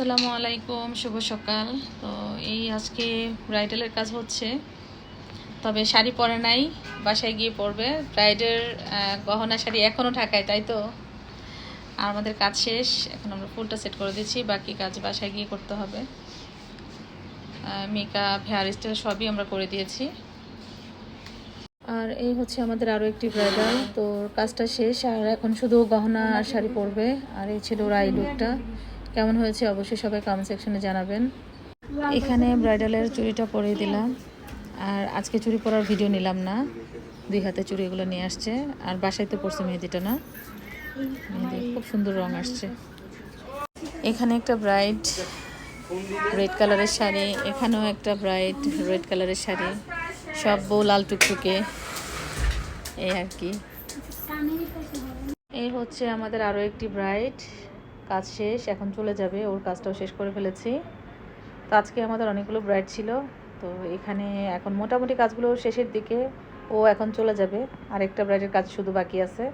আসসালামু আলাইকুম, শুভ সকাল। তো এই আজকে ব্রাইডালের কাজ হচ্ছে, তবে শাড়ি পরে নাই, বাসায় গিয়ে পরবে। ব্রাইডের গহনা শাড়ি এখনও ঢাকায়, তাই তো? আর আমাদের কাজ শেষ, এখন আমরা ফুলটা সেট করে দিচ্ছি, বাকি কাজ বাসায় গিয়ে করতে হবে। মেকআপ হেয়ার স্টাইল সবই আমরা করে দিয়েছি। আর এই হচ্ছে আমাদের আরও একটি ব্রাইডাল, তো কাজটা শেষ, আর এখন শুধু গহনা আর শাড়ি পরবে, আর এই ছিল ওর আই লুকটা। কেমন হয়েছে অবশ্যই সবাই কমেন্ট সেকশনে জানাবেন। এখানে ব্রাইডালের চুড়িটা পরিয়ে দিলাম। আর আজকে চুড়ি পরার ভিডিও নিলাম না। দুই হাতে চুড়ি এগুলো নিয়ে আসছে। আর বাসায় তো পরছে মেহেদিটা না? মেহেদি, খুব সুন্দর রং আসছে। এখানে একটা ব্রাইড রেড কালারের শাড়ি, এখানেও একটা ব্রাইড রেড কালারের শাড়ি। সব বউ লাল টুকটুকে। এই আর কি। এই হচ্ছে আমাদের আরও একটি ব্রাইড কাজ শেষ, এখন চলে যাবে। ওর কাজটাও শেষ করে ফেলেছি। তো আজকে আমাদের অনেকগুলো ব্রাইড ছিল। তো এখানে এখন মোটামুটি কাজগুলো শেষের দিকে। ও এখন চলে যাবে। আর একটা ব্রাইডের কাজ শুধু বাকি আছে।